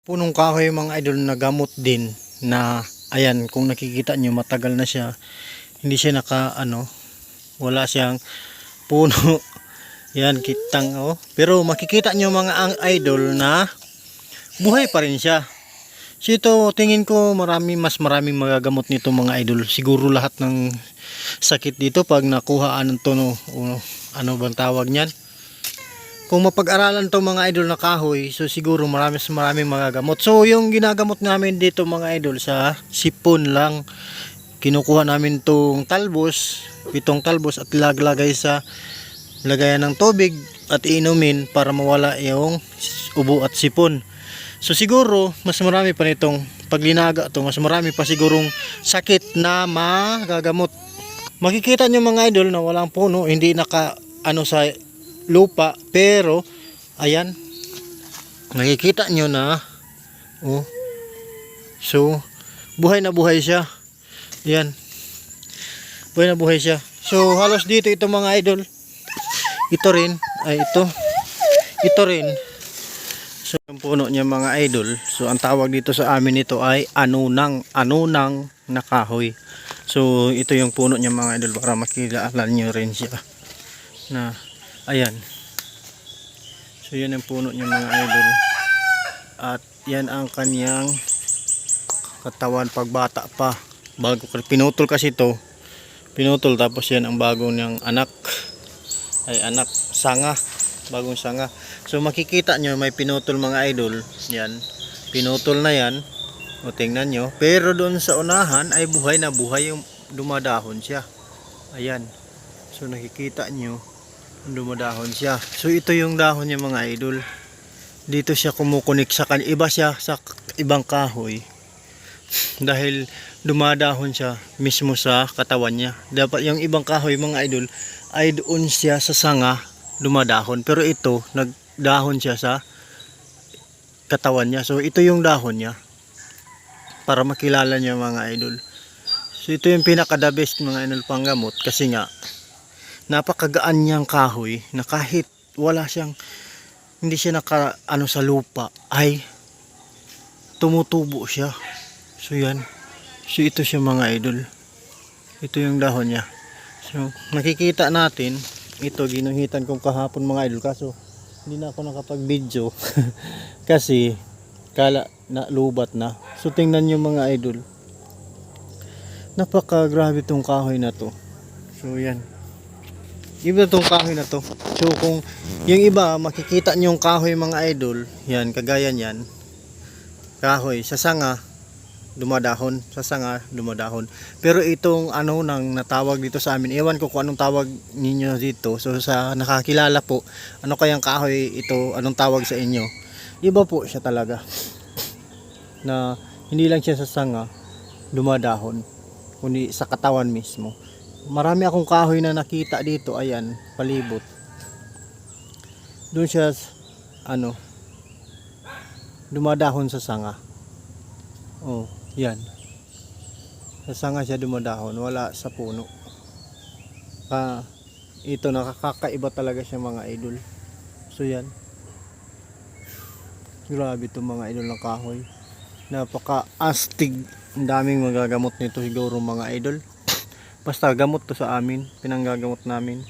punong kahoy mga idol na gamot din na ayan kung nakikita nyo matagal na siya hindi siya naka ano wala siyang puno. Yan kitang oh. Pero makikita nyo mga ang idol na buhay pa rin siya. So ito tingin ko marami mas maraming magagamot nito mga idol. Siguro lahat ng sakit dito pag nakuhaan ng tono o ano bang tawag niyan kung mapag-aralan to mga idol na kahoy, so siguro marami maraming mga gamot. So yung ginagamot namin dito mga idol sa sipon lang, kinukuha namin tong talbos, pitong talbos at laglagay sa lagayan ng tubig at inumin para mawala yung ubo at sipon. So siguro mas marami pa nitong paglinaga to, mas marami pa sigurong sakit na magagamot. Makikita nyo mga idol na walang puno, hindi naka ano sa lupa pero ayan nakikita nyo na oh so buhay na buhay siya. Ayan buhay na buhay siya. So halos dito ito mga idol. Ito rin ay ito. Ito rin. So yung puno niya mga idol. So ang tawag dito sa amin ito ay anunang anunang na kahoy. So ito yung puno niya mga idol para makilala nyo rin siya. Na ayan. So yan ang puno niya mga idol. At yan ang kanyang katawan pagbata pa. Bago pinutol kasi ito pinutol tapos yan ang bago niyang anak. Ay anak sanga. Bagong sanga. So makikita nyo may pinutol mga idol. Yan. Pinutol na yan. O tingnan nyo pero doon sa unahan ay buhay na buhay yung dumadahon siya. Ayan. So nakikita nyo dumadahon siya. So ito yung dahon niya mga idol. Dito siya kumukunik sa kan iba siya sa ibang kahoy. Dahil dumadahon siya mismo sa katawan niya. Dapat yung ibang kahoy mga idol ay doon siya sa sanga dumadahon. Pero ito nagdahon siya sa katawan niya. So ito yung dahon niya. Para makilala niya mga idol. So ito yung pinaka the best mga idol panggamot kasi nga napakagaan niyang kahoy na kahit wala siyang hindi siya naka ano sa lupa ay tumutubo siya. So yan. So ito siya mga idol. Ito yung dahon niya. So nakikita natin ito ginuhitan kong kahapon mga idol. Kaso hindi na ako nakapag video kasi kala na lubat na. So tingnan nyo mga idol. Napaka grabe tong kahoy na to. So yan Iba tong kahoy na to. So kung yung iba makikita niyo yung kahoy mga idol, yan kagaya niyan. Kahoy sa sanga dumadahon, sa sanga dumadahon. Pero itong ano nang natawag dito sa amin, ewan ko kung anong tawag ninyo dito. So sa nakakilala po, ano kayang kahoy ito, anong tawag sa inyo? Iba po siya talaga. Na hindi lang siya sa sanga dumadahon, kundi sa katawan mismo marami akong kahoy na nakita dito ayan palibot. Doon siya ano dumadahon sa sanga. Oh yan. Sa sanga siya dumadahon wala sa puno. Ah, ito nakakaiba talaga siya mga idol. So yan. Grabe to mga idol ng kahoy. Napaka astig ang daming magagamot nito siguro mga idol Basta gamot to sa amin, pinanggagamot namin.